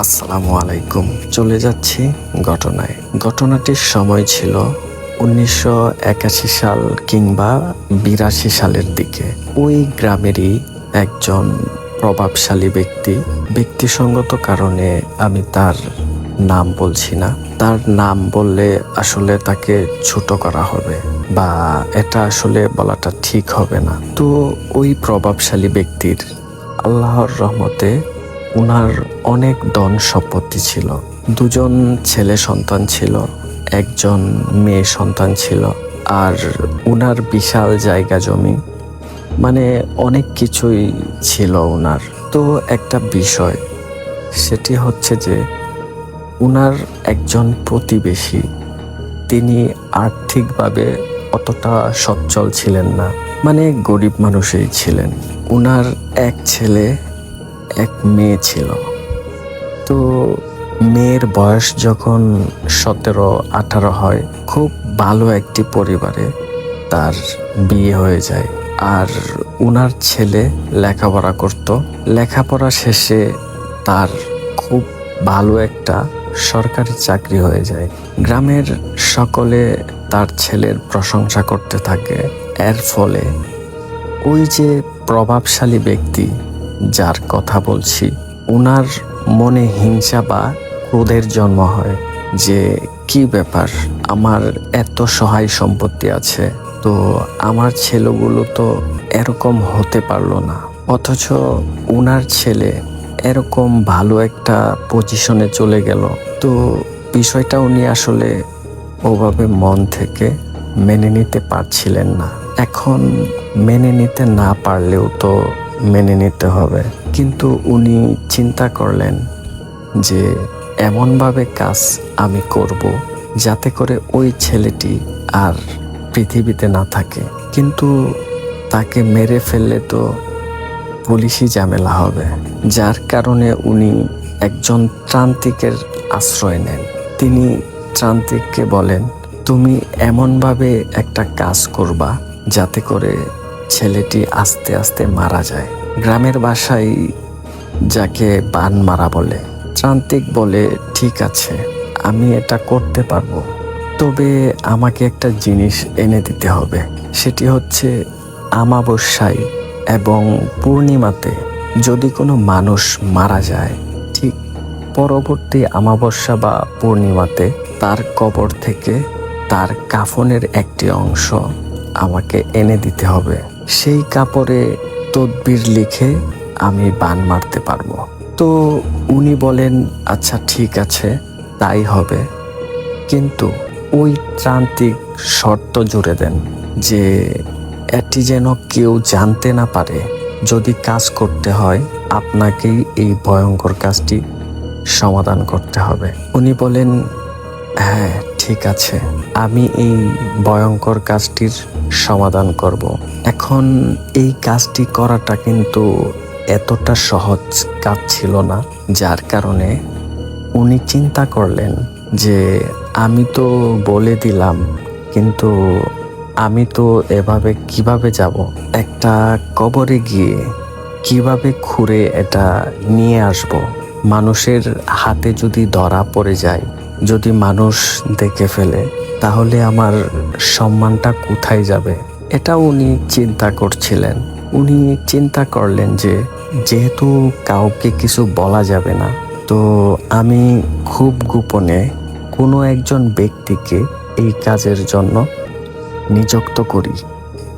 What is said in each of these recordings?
আসসালামু আলাইকুম চলে যাচ্ছি ঘটনায়। ঘটনাটির সময় ছিল উনিশশো একাশি সাল কিংবা বিরাশি সালের দিকে। ওই গ্রামেরই একজন প্রভাবশালী ব্যক্তি। ব্যক্তিসঙ্গত কারণে আমি তার নাম বলছি না। তার নাম বললে আসলে তাকে ছোট করা হবে বা এটা আসলে বলাটা ঠিক হবে না। তো ওই প্রভাবশালী ব্যক্তির আল্লাহর রহমতে উনার অনেক ধন সম্পত্তি ছিল। দুজন ছেলে সন্তান ছিল, একজন মেয়ে সন্তান ছিল, আর উনার বিশাল জায়গা জমি মানে অনেক কিছুই ছিল উনার। তো একটা বিষয়, সেটি হচ্ছে যে উনার একজন প্রতিবেশী, তিনি আর্থিকভাবে অতটা সচ্ছল ছিলেন না মানে গরিব মানুষই ছিলেন। উনার এক ছেলে এক মেয়ে ছিল। তো মেয়ের বয়স যখন সতেরো, আঠারো হয়, খুব ভালো একটি পরিবারে তার বিয়ে হয়ে যায়। আর উনার ছেলে লেখাপড়া করত। লেখাপড়া শেষে তার খুব ভালো একটা সরকারি চাকরি হয়ে যায়। গ্রামের সকলে তার ছেলের প্রশংসা করতে থাকে। এর ফলে ওই যে প্রভাবশালী ব্যক্তি যার কথা বলছি, উনার মনে হিংসা বা ক্রোধের জন্ম হয়। যে, কি ব্যাপার? আমার এত সহায় সম্পত্তি আছে, তো আমার ছেলেগুলো তো এরকম হতে পারল না। অথচ উনার ছেলে এরকম ভালো একটা পজিশনে চলে গেল। তো বিষয়টা উনি আসলে ওভাবে মন থেকে মেনে নিতে পারছিলেন না। এখন মেনে নিতে না পারলেও তো মেনে নিতে হবে। কিন্তু উনি চিন্তা করলেন যে এমনভাবে কাজ আমি করব যাতে করে ওই ছেলেটি আর পৃথিবীতে না থাকে। কিন্তু তাকে মেরে ফেললে তো পুলিশি ঝামেলা হবে। যার কারণে উনি একজন ত্রান্তিকের আশ্রয় নেন। তিনি ত্রান্তিককে বলেন, তুমি এমনভাবে একটা কাজ করবা যাতে করে ছেলেটি আস্তে আস্তে মারা যায়। গ্রামের বাসায় যাকে বান মারা বলে। ত্রান্তিক বলে, ঠিক আছে, আমি এটা করতে পারব। তবে আমাকে একটা জিনিস এনে দিতে হবে। সেটি হচ্ছে আমাবস্যায় এবং পূর্ণিমাতে যদি কোনো মানুষ মারা যায়, ঠিক পরবর্তী আমাবস্যা বা পূর্ণিমাতে তার কবর থেকে তার কাফনের একটি অংশ আমাকে এনে দিতে হবে। সেই কাপড়ে তদবির লিখে আমি বান মারতে পারব। তো উনি বলেন আচ্ছা ঠিক আছে, তাই হবে। কিন্তু ওই ত্রান্তিক শর্ত জুড়ে দেন যে এটি যেন কেউ জানতে না পারে। যদি কাজ করতে হয়, আপনাকেই এই ভয়ঙ্কর কাজটি সমাধান করতে হবে। উনি বলেন হ্যাঁ ঠিক আছে। আমি এই ভয়ঙ্কর কাজটির সমাধান করব। এখন এই কাজটি করাটা কিন্তু এতটা সহজ কাজ ছিল না, যার কারণে উনি চিন্তা করলেন যে আমি তো বলে দিলাম, কিন্তু আমি তো এভাবে কীভাবে যাব? একটা কবরে গিয়ে কীভাবে খুঁড়ে এটা নিয়ে আসব? মানুষের হাতে যদি ধরা পড়ে যায় যদি মানুষ দেখে ফেলে, তাহলে আমার সম্মানটা কোথায় যাবে? এটা উনি চিন্তা করছিলেন। উনি চিন্তা করলেন যে, যেহেতু কাউকে কিছু বলা যাবে না, তো আমি খুব গোপনে কোনো একজন ব্যক্তিকে এই কাজের জন্য নিযুক্ত করি,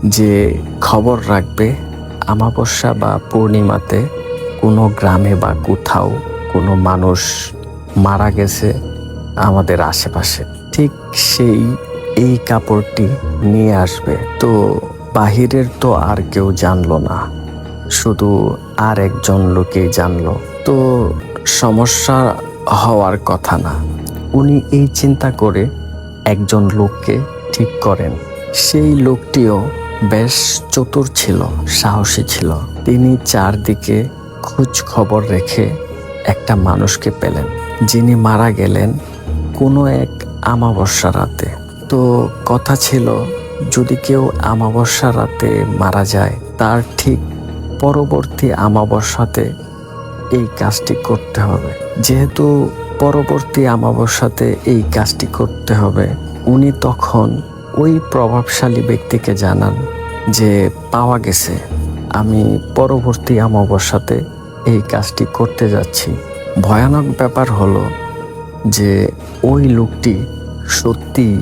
যে খবর রাখবে আমাবস্যা বা পূর্ণিমাতে কোনো গ্রামে বা কোথাও কোনো মানুষ মারা গেছে আমাদের আশেপাশে। ঠিক সেই, এই কাপড়টি নিয়ে আসবে। তো বাহিরের তো আর কেউ জানলো না। শুধু আর একজন লোকেই জানলো। তো সমস্যা হওয়ার কথা না। উনি এই চিন্তা করে একজন লোককে ঠিক করেন। সেই লোকটিও বেশ চতুর ছিল, সাহসী ছিল। তিনি চারদিকে খোঁজ খবর রেখে একটা মানুষকে পেলেন, যিনি মারা গেলেন কোনো এক আমাবস্যা রাতে। তো কথা ছিল, যদি কেউ আমাবস্যা রাতে মারা যায়, তার ঠিক পরবর্তী আমাবস্যাতে এই কাজটি করতে হবে। যেহেতু পরবর্তী আমাবস্যাতে এই কাজটি করতে হবে, উনি তখন ওই প্রভাবশালী ব্যক্তিকে জানান যে, পাওয়া গেছে। আমি পরবর্তী আমাবস্যাতে এই কাজটি করতে যাচ্ছি। ভয়ানক ব্যাপার হলো যে ওই লোকটি সত্যি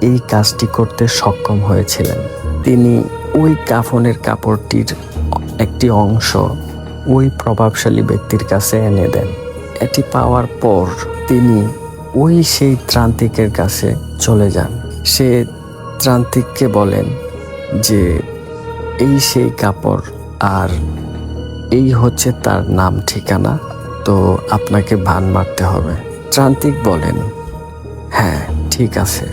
এই কাজটি করতে সক্ষম হয়েছিলেন। তিনি ওই কাফনের কাপড়টির একটি অংশ ওই প্রভাবশালী ব্যক্তির কাছে এনে দেন। এটি পাওয়ার পর তিনি ওই সেই ত্রান্তিকের কাছে চলে যান। সে ত্রান্তিককে বলেন যে, এই সেই কাপড় আর এই হচ্ছে তার নাম ঠিকানা, তো আপনাকে ভান মারতে হবে। ত্রান্তিক বলেন। হ্যাঁ ঠিক আছে।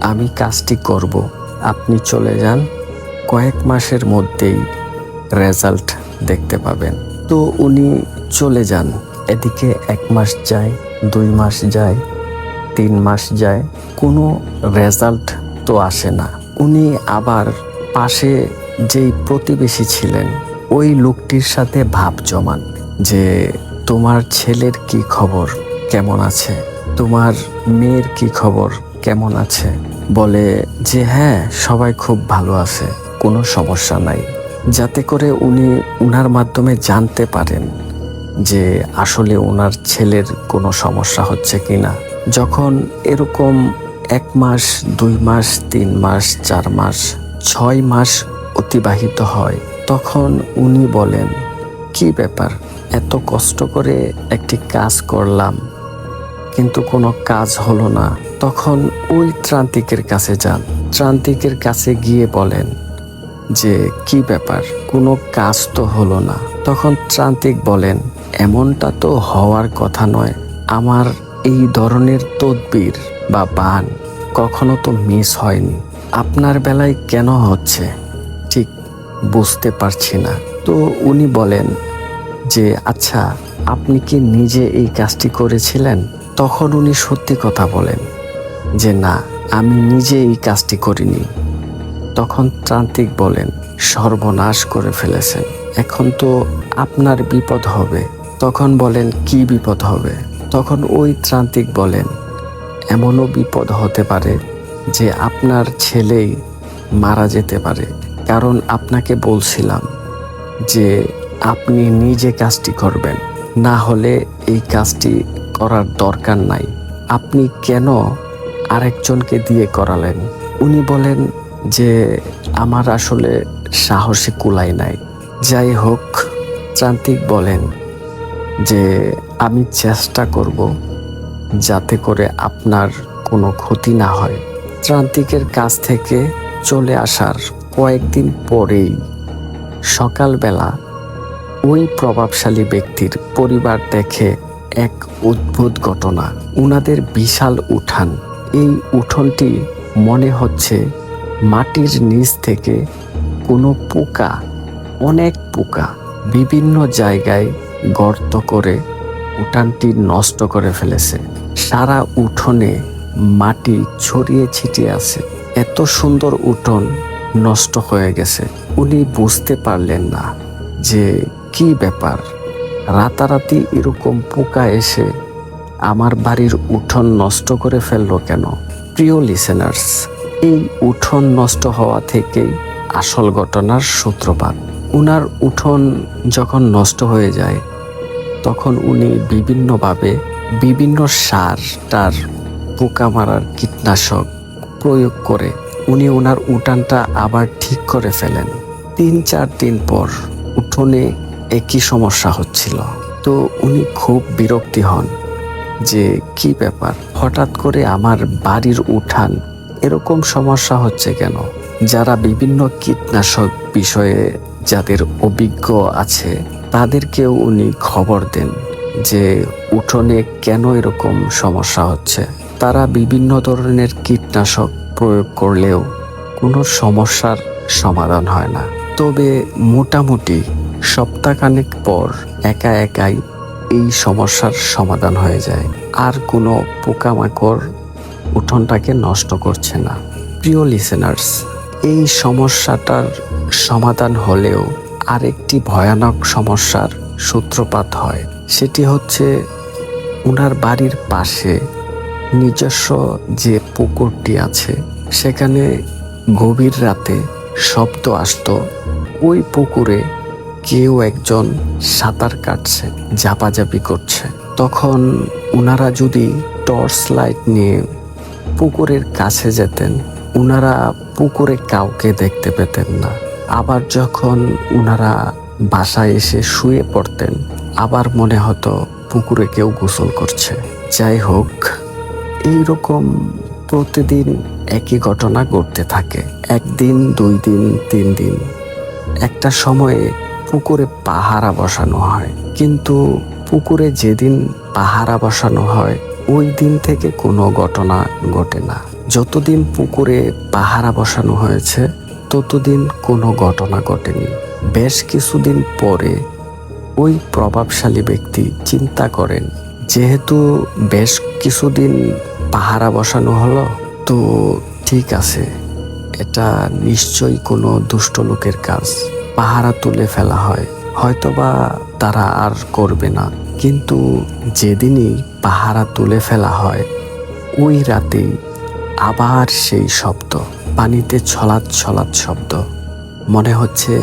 আমি কাজটি করব। আপনি চলে যান। কয়েক মাসের মধ্যেই রেজাল্ট দেখতে পাবেন। তো উনি চলে যান। এদিকে এক মাস যায়, দুই মাস যায়, তিন মাস যায়। কোনো রেজাল্ট তো আসে না। উনি আবার পাশে যেই প্রতিবেশী ছিলেন, ওই লোকটির সাথে ভাব জমান যে তোমার ছেলের কি খবর? কেমন আছে? তোমার মেয়ের কি খবর? কেমন আছে? বলে যে হ্যাঁ সবাই খুব ভালো আছে, কোনো সমস্যা নাই। যাতে করে উনি উনার মাধ্যমে জানতে পারেন যে আসলে ওনার ছেলের কোনো সমস্যা হচ্ছে কি না। যখন এরকম এক মাস, দুই মাস, তিন মাস, চার মাস, ছয় মাস অতিবাহিত হয়, তখন উনি বলেন, কি ব্যাপার? এত কষ্ট করে একটি কাজ করলাম। কিন্তু কোনো কাজ হলো না। তখন ওই ত্রান্তিকের কাছে যান। ত্রান্তিকের কাছে গিয়ে বলেন যে, কি ব্যাপার? কোনো কাজ তো হলো না। তখন ত্রান্তিক বলেন, এমনটা তো হওয়ার কথা নয়। আমার এই ধরনের তদবির বা বান কখনো তো মিস হয়নি। আপনার বেলায় কেন হচ্ছে? ঠিক বুঝতে পারছি না। তো উনি বলেন যে আচ্ছা আপনি কি নিজে এই কাজটি করেছিলেন? তখন উনি সত্যি কথা বলেন যে, না, আমি নিজে এই কাজটি করিনি। তখন ত্রান্তিক বলেন, সর্বনাশ করে ফেলেছেন। এখন তো আপনার বিপদ হবে। তখন বলেন, কি বিপদ হবে? তখন ওই ত্রান্তিক বলেন, এমনও বিপদ হতে পারে যে আপনার ছেলেই মারা যেতে পারে। কারণ আপনাকে বলছিলাম যে, আপনি নিজে কাজটি করবেন। না হলে এই কাজটি করার দরকার নাই। আপনি কেন আরেকজনকে দিয়ে করালেন? উনি বলেন যে, আমার আসলে সাহসে কুলাই নাই। যাই হোক ত্রান্তিক বলেন যে, আমি চেষ্টা করব যাতে করে আপনার কোনো ক্ষতি না হয়। ত্রান্তিকের কাছ থেকে চলে আসার কয়েকদিন পরেই সকালবেলা ওই প্রভাবশালী ব্যক্তির পরিবার দেখে এক অদ্ভুত ঘটনা। উনাদের বিশাল উঠান। এই উঠোনটি মনে হচ্ছে মাটির নিচ থেকে কোনো পোকা, অনেক পোকা, বিভিন্ন জায়গায় গর্ত করে উঠানটি নষ্ট করে ফেলেছে। সারা উঠোনে মাটি ছড়িয়ে ছিটিয়ে আছে। এত সুন্দর উঠোন নষ্ট হয়ে গেছে। উনি বুঝতে পারলেন না যে কি ব্যাপার? রাতারাতি এরকম পোকা এসে আমার বাড়ির উঠোন নষ্ট করে ফেলল কেন? প্রিয় লিসেনার্স এই উঠোন নষ্ট হওয়া থেকেই আসল ঘটনার সূত্রপাত। উনার উঠোন যখন নষ্ট হয়ে যায়, তখন উনি বিভিন্নভাবে বিভিন্ন সার তার পোকা মারার কীটনাশক প্রয়োগ করে উনি ওনার উঠানটা আবার ঠিক করে ফেলেন। তিন চার দিন পর উঠোনে একই সমস্যা হচ্ছিল? তো উনি খুব বিরক্তি হন যে, কি ব্যাপার? হঠাৎ করে আমার বাড়ির উঠান এরকম সমস্যা হচ্ছে কেন? যারা বিভিন্ন কীটনাশক বিষয়ে যাদের অভিজ্ঞ আছে, তাদেরকেও উনি খবর দেন যে, উঠোনে কেন এরকম সমস্যা হচ্ছে। তারা বিভিন্ন ধরনের কীটনাশক প্রয়োগ করলেও কোনো সমস্যার সমাধান হয় না। তবে মোটামুটি সপ্তাহখানেক পর একা একাই এই সমস্যার সমাধান হয়ে যায়। আর কোনো পোকামাকড় উঠোনটাকে নষ্ট করছে না। প্রিয় লিসেনার্স এই সমস্যাটার সমাধান হলেও আরেকটি ভয়ানক সমস্যার সূত্রপাত হয়। সেটি হচ্ছে ওনার বাড়ির পাশে নিজস্ব যে পুকুরটি আছে, সেখানে গভীর রাতে শব্দ আসতো। ওই পুকুরে কেউ একজন সাঁতার কাটছে, ঝাপাঝাপি করছে। তখন ওনারা যদি টর্চ লাইট নিয়ে পুকুরের কাছে যেতেন ওনারা পুকুরে কাউকে দেখতে পেতেন না। আবার যখন ওনারা বাসায় এসে শুয়ে পড়তেন, আবার মনে হতো পুকুরে কেউ গোসল করছে। যাই হোক, এইরকম প্রতিদিন একই ঘটনা ঘটতে থাকে। একদিন, দুই দিন, তিন দিন। একটা সময়ে পুকুরে পাহারা বসানো হয়। কিন্তু পুকুরে যেদিন পাহারা বসানো হয়, ওই দিন থেকে কোনো ঘটনা ঘটে না। যতদিন পুকুরে পাহারা বসানো হয়েছে, ততদিন কোনো ঘটনা ঘটেনি। বেশ কিছুদিন পরে ওই প্রভাবশালী ব্যক্তি চিন্তা করেন, যেহেতু বেশ কিছুদিন পাহারা বসানো হলো, তো ঠিক আছে। এটা নিশ্চয়ই কোনো দুষ্ট লোকের কাজ। পাহারা তুলে ফেলা হয়। হয়তোবা তারা আর করবে না। কিন্তু যেদিনই পাহারা তুলে ফেলা হয়, ওই রাতেই আবার সেই শব্দ, পানিতে ছলাৎ ছলাৎ শব্দ। মনে হচ্ছে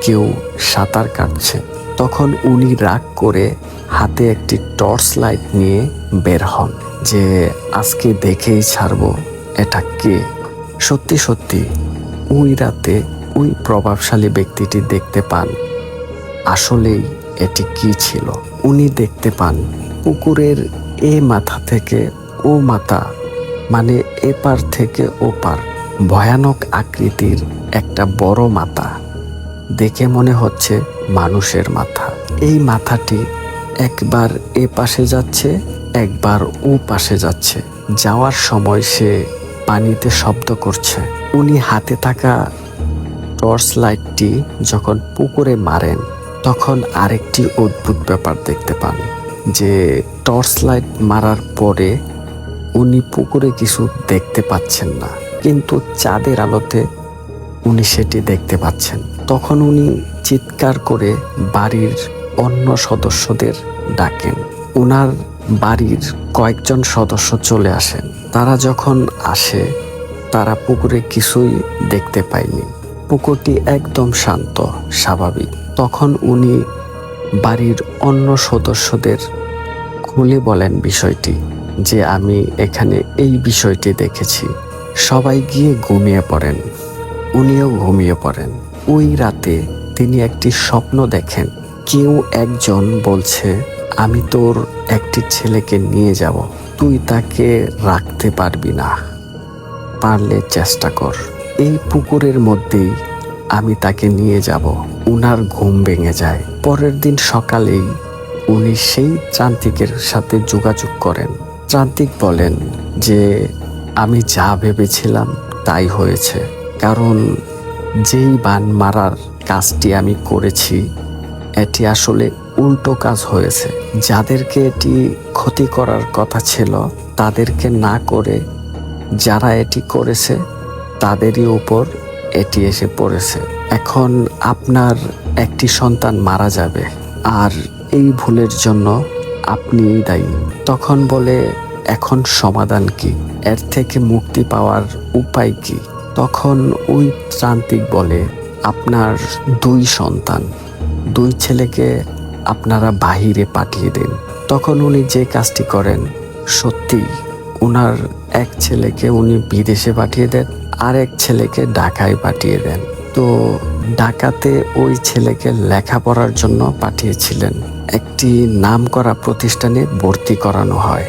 কেউ সাঁতার কাটছে। তখন উনি রাগ করে হাতে একটি টর্চ লাইট নিয়ে বের হন যে, আজকে দেখেই ছাড়বো। এটা কে? সত্যি সত্যি, ওই রাতে ওই প্রভাবশালী ব্যক্তিটি দেখতে পান। আসলেই এটি কি ছিল? উনি দেখতে পান পুকুরের এ মাথা থেকে ও মাথা মানে এপার থেকে ওপার ভয়ানক আকৃতির একটা বড় মাথা। দেখে মনে হচ্ছে মানুষের মাথা। এই মাথাটি একবার এ পাশে যাচ্ছে, একবার ও পাশে যাচ্ছে। যাওয়ার সময় সে পানিতে শব্দ করছে। উনি হাতে থাকা টর্চ লাইটটি যখন পুকুরে মারেন, তখন আরেকটি অদ্ভুত ব্যাপার দেখতে পান, যে টর্চ লাইট মারার পরে উনি পুকুরে কিছু দেখতে পাচ্ছেন না, কিন্তু চাঁদের আলোতে উনি সেটি দেখতে পাচ্ছেন। তখন উনি চিৎকার করে বাড়ির অন্য সদস্যদের ডাকেন। ওনার বাড়ির কয়েকজন সদস্য চলে আসেন। তারা যখন আসে, তারা পুকুরে কিছুই দেখতে পায়নি। পুকুরটি একদম শান্ত, স্বাভাবিক। তখন উনি বাড়ির অন্য সদস্যদের খুলে বলেন বিষয়টি, যে আমি এখানে এই বিষয়টি দেখেছি। সবাই গিয়ে ঘুমিয়ে পড়েন। উনিও ঘুমিয়ে পড়েন। ওই রাতে তিনি একটি স্বপ্ন দেখেন। কেউ একজন বলছে, আমি তোর একটি ছেলেকে নিয়ে যাব। তুই তাকে রাখতে পারবি না। পারলে চেষ্টা কর। এই পুকুরের মধ্যেই আমি তাকে নিয়ে যাব। উনার ঘুম ভেঙে যায়। পরের দিন সকালেই উনি সেই ত্রান্তিকের সাথে যোগাযোগ করেন। ত্রান্তিক বলেন যে, আমি যা ভেবেছিলাম তাই হয়েছে। কারণ যেই বান মারার কাজটি আমি করেছি, এটি আসলে উল্টো কাজ হয়েছে। যাদেরকে এটি ক্ষতি করার কথা ছিল, তাদেরকে না করে যারা এটি করেছে তাদেরই উপর এটি এসে পড়েছে। এখন আপনার একটি সন্তান মারা যাবে, আর এই ভুলের জন্য আপনিই দায়ী। তখন বলে, এখন সমাধান কি? এর থেকে মুক্তি পাওয়ার উপায় কি? তখন ওই প্রান্তিক বলে, আপনার দুই সন্তান, দুই ছেলেকে আপনারা বাহিরে পাঠিয়ে দিন। তখন উনি যে কাজটি করেন সত্যি ওনার এক ছেলেকে উনি বিদেশে পাঠিয়ে দেন আর এক ছেলেকে ঢাকায় পাঠিয়ে দেন। তো ঢাকাতে ওই ছেলেকে লেখাপড়ার জন্য পাঠিয়েছিলেন। একটি নাম করা প্রতিষ্ঠানে ভর্তি করানো হয়।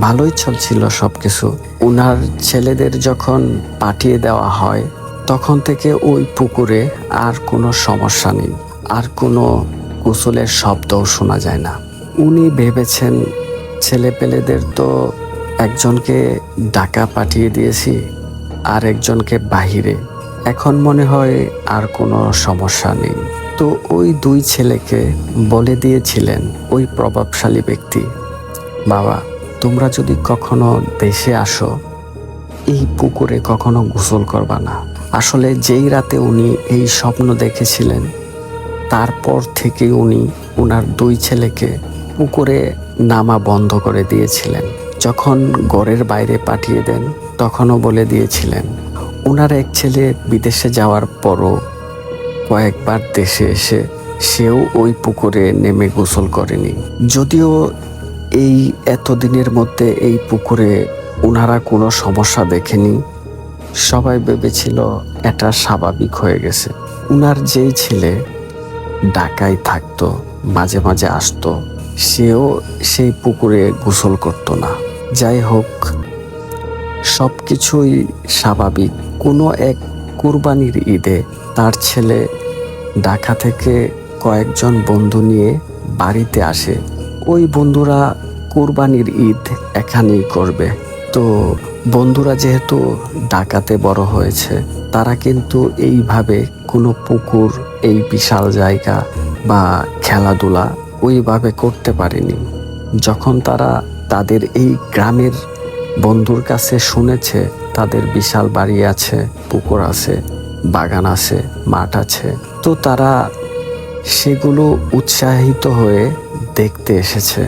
ভালোই চলছিল সব কিছু ওনার ছেলেদের যখন পাঠিয়ে দেওয়া হয়, তখন থেকে ওই পুকুরে আর কোনো সমস্যা নেই। আর কোনো গোসলের শব্দও শোনা যায় না। উনি ভেবেছেন, ছেলেপেলেদের তো একজনকে ডাকা পাঠিয়ে দিয়েছি আর একজনকে বাহিরে। এখন মনে হয় আর কোনো সমস্যা নেই। তো ওই দুই ছেলেকে বলে দিয়েছিলেন ওই প্রভাবশালী ব্যক্তি, বাবা, তোমরা যদি কখনো দেশে আসো, এই পুকুরে কখনো গোসল করবা না। আসলে যেই রাতে উনি এই স্বপ্ন দেখেছিলেন, তারপর থেকে উনি ওনার দুই ছেলেকে পুকুরে নামা বন্ধ করে দিয়েছিলেন। যখন ঘরের বাইরে পাঠিয়ে দেন তখনও বলে দিয়েছিলেন ওনার এক ছেলে বিদেশে যাওয়ার পরও কয়েকবার দেশে এসে সেও ওই পুকুরে নেমে গোসল করেনি। যদিও এই এতদিনের মধ্যে এই পুকুরে ওনারা কোনো সমস্যা দেখেনি, সবাই ভেবেছিল এটা স্বাভাবিক হয়ে গেছে। উনার যেই ছেলে ঢাকায় থাকতো, মাঝে মাঝে আসতো, সেও সেই পুকুরে গোসল করতো না। যাই হোক সব কিছুই স্বাভাবিক। কোনো এক কুরবানির ঈদে তার ছেলে ঢাকা থেকে কয়েকজন বন্ধু নিয়ে বাড়িতে আসে। ওই বন্ধুরা কুরবানির ঈদ এখানেই করবে। তো বন্ধুরা যেহেতু ডাকাতে বড় হয়েছে, তারা কিন্তু এইভাবে কোনো পুকুর, এই বিশাল জায়গা বা খেলাধুলা ওইভাবে করতে পারেনি। যখন তারা তাদের এই গ্রামের বন্ধুর কাছে শুনেছে, তাদের বিশাল বাড়ি আছে, পুকুর আছে, বাগান আছে, মাঠ আছে। তো তারা সেগুলো উৎসাহিত হয়ে দেখতে এসেছে।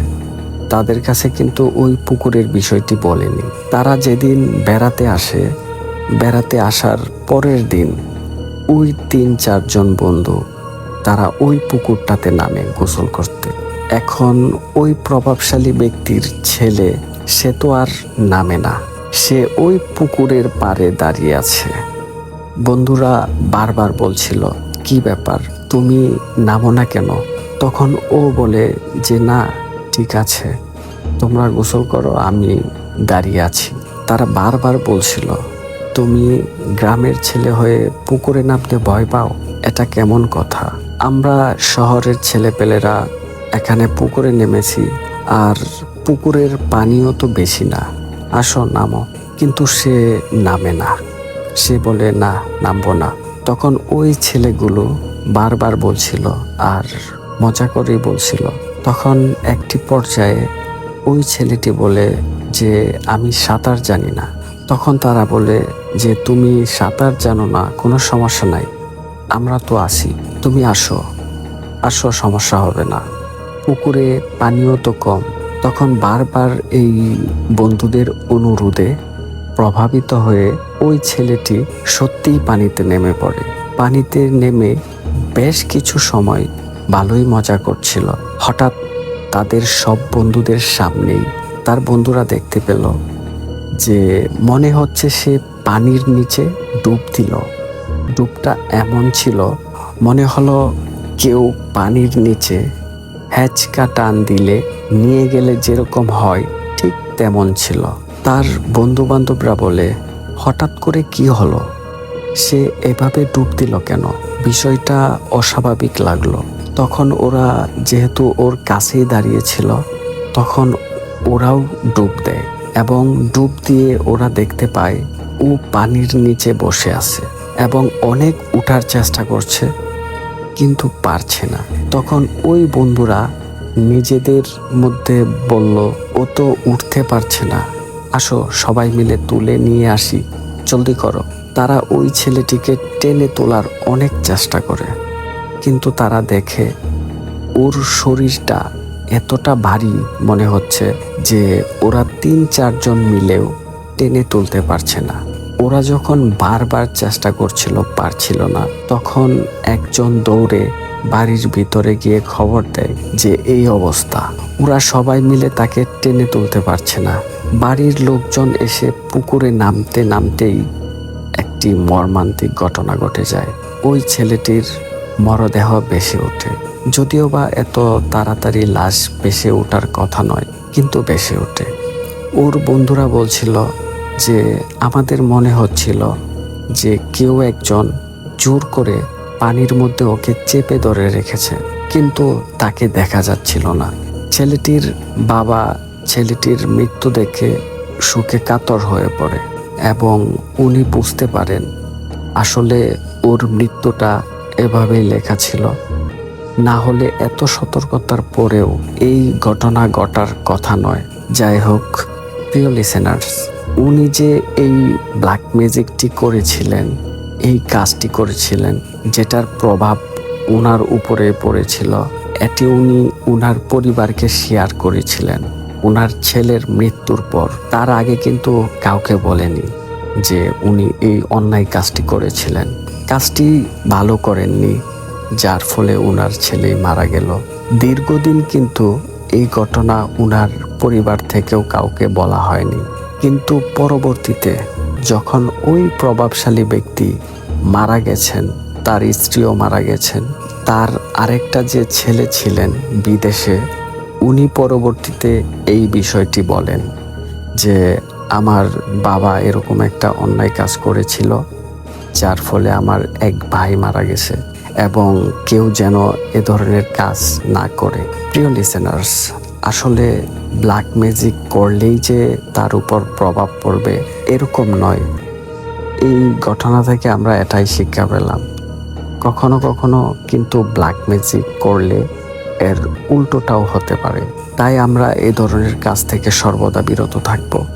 তাদের কাছে কিন্তু ওই পুকুরের বিষয়টি বলেনি। তারা যেদিন বেড়াতে আসে, বেড়াতে আসার পরের দিন ওই তিন চারজন বন্ধু তারা ওই পুকুরটাতে নামে গোসল করতে। এখন ওই প্রভাবশালী ব্যক্তির ছেলে সে তো আর নামে না। সে ওই পুকুরের পাড়ে দাঁড়িয়ে আছে। বন্ধুরা বারবার বলছিল, কি ব্যাপার, তুমি নামো না কেন? তখন ও বলে যে, না, ঠিক আছে, তোমরা গোসল করো, আমি দাঁড়িয়ে আছি। তারা বারবার বলছিল, তুমি গ্রামের ছেলে হয়ে পুকুরে নামতে ভয় পাও? এটা কেমন কথা? আমরা শহরের ছেলেপেলেরা এখানে পুকুরে নেমেছি, আর পুকুরের পানিও তো বেশি না। আসো, নামো। কিন্তু সে নামে না। সে বলে, না, নামবো না। তখন ওই ছেলেগুলো বারবার বলছিল আর মজা করেই বলছিল। তখন একটি পর্যায়ে ওই ছেলেটি বলে যে, আমি সাঁতার জানি না। তখন তারা বলে যে, তুমি সাঁতার জানো না, কোনো সমস্যা নাই। আমরা তো আছি তুমি আসো। আসো, সমস্যা হবে না। পুকুরে পানিও তো কম। তখন বারবার এই বন্ধুদের অনুরোধে প্রভাবিত হয়ে ওই ছেলেটি সত্যিই পানিতে নেমে পড়ে। পানিতে নেমে বেশ কিছু সময় ভালোই মজা করছিল। হঠাৎ তাদের সব বন্ধুদের সামনেই তার বন্ধুরা দেখতে পেল যে মনে হচ্ছে সে পানির নিচে ডুব দিল। ডুবটা এমন ছিল, মনে হলো কেউ পানির নিচে হ্যাচকা টান দিলে নিয়ে গেলে যেরকম হয়, ঠিক তেমন ছিল। তার বন্ধু বান্ধবরা বলে, হঠাৎ করে কি হলো? সে এভাবে ডুব দিল কেন? বিষয়টা অস্বাভাবিক লাগল। তখন ওরা যেহেতু ওর কাছেই দাঁড়িয়েছিল, তখন ওরাও ডুব দেয় এবং ডুব দিয়ে ওরা দেখতে পায়, ও পানির নিচে বসে আছে এবং অনেক উঠার চেষ্টা করছে, কিন্তু পারছে না। তখন ওই বন্ধুরা নিজেদের মধ্যে বলল, ও তো উঠতে পারছে না। আসো সবাই মিলে তুলে নিয়ে আসি। জলদি করো। তারা ওই ছেলেটিকে টেনে তোলার অনেক চেষ্টা করে, কিন্তু তারা দেখে ওর শরীরটা এতটা ভারী মনে হচ্ছে যে ওরা তিন চারজন মিলেও টেনে তুলতে পারছে না। ওরা যখন বারবার চেষ্টা করছিল, পারছিল না, তখন একজন দৌড়ে বাড়ির ভিতরে গিয়ে খবর দেয় যে এই অবস্থা। ওরা সবাই মিলে তাকে টেনে তুলতে পারছে না। বাড়ির লোকজন এসে পুকুরে নামতে নামতেই একটি মর্মান্তিক ঘটনা ঘটে যায়। ওই ছেলেটির মরদেহ বেশি ওঠে। যদিও বা এত তাড়াতাড়ি লাশ বেশি ওঠার কথা নয়, কিন্তু বেশি ওঠে। ওর বন্ধুরা বলছিল যে, আমাদের মনে হচ্ছিল যে কেউ একজন জোর করে পানির মধ্যে ওকে চেপে ধরে রেখেছে, কিন্তু তাকে দেখা যাচ্ছিল না। ছেলেটির বাবা ছেলেটির মৃত্যু দেখে সুখে কাতর হয়ে পড়ে এবং উনি বুঝতে পারেন আসলে ওর মৃত্যুটা এভাবেই লেখা ছিল। না হলে এত সতর্কতার পরেও এই ঘটনা ঘটার কথা নয়। যাই হোক, প্রিয় লিসেনার্স উনি যে এই ব্ল্যাক ম্যাজিকটি করেছিলেন এই কাজটি করেছিলেন, যেটার প্রভাব উনার উপরে পড়েছিল। এটি উনি উনার পরিবারকে শেয়ার করেছিলেন। উনার ছেলের মৃত্যুর পর। তার আগে কিন্তু কাউকে বলেনি যে উনি এই অন্যায় কাজটি করেছিলেন। কাজটি ভালো করেননি, যার ফলে উনার ছেলেই মারা গেল। দীর্ঘদিন কিন্তু এই ঘটনা উনার পরিবার থেকেও কাউকে বলা হয়নি। কিন্তু পরবর্তীতে যখন ওই প্রভাবশালী ব্যক্তি মারা গেছেন, তার স্ত্রীও মারা গেছেন, তার আরেকটা যে ছেলে ছিলেন বিদেশে, উনি পরবর্তীতে এই বিষয়টি বলেন যে, আমার বাবা এরকম একটা অন্যায় কাজ করেছিল, যার ফলে আমার এক ভাই মারা গেছে এবং কেউ যেন এ ধরনের কাজ না করে। প্রিয় লিসেনার্স আসলে ব্ল্যাক ম্যাজিক করলেই যে তার উপর প্রভাব পড়বে এরকম নয়। এই ঘটনা থেকে আমরা এটাই শিক্ষা পেলাম। কখনো কখনো কিন্তু ব্ল্যাক ম্যাজিক করলে এর উল্টোটাও হতে পারে। তাই আমরা এই ধরনের কাজ থেকে সর্বদা বিরত থাকব।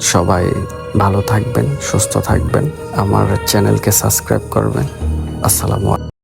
সবাই ভালো থাকবেন, সুস্থ থাকবেন। আমার চ্যানেলকে সাবস্ক্রাইব করবেন। আসসালামু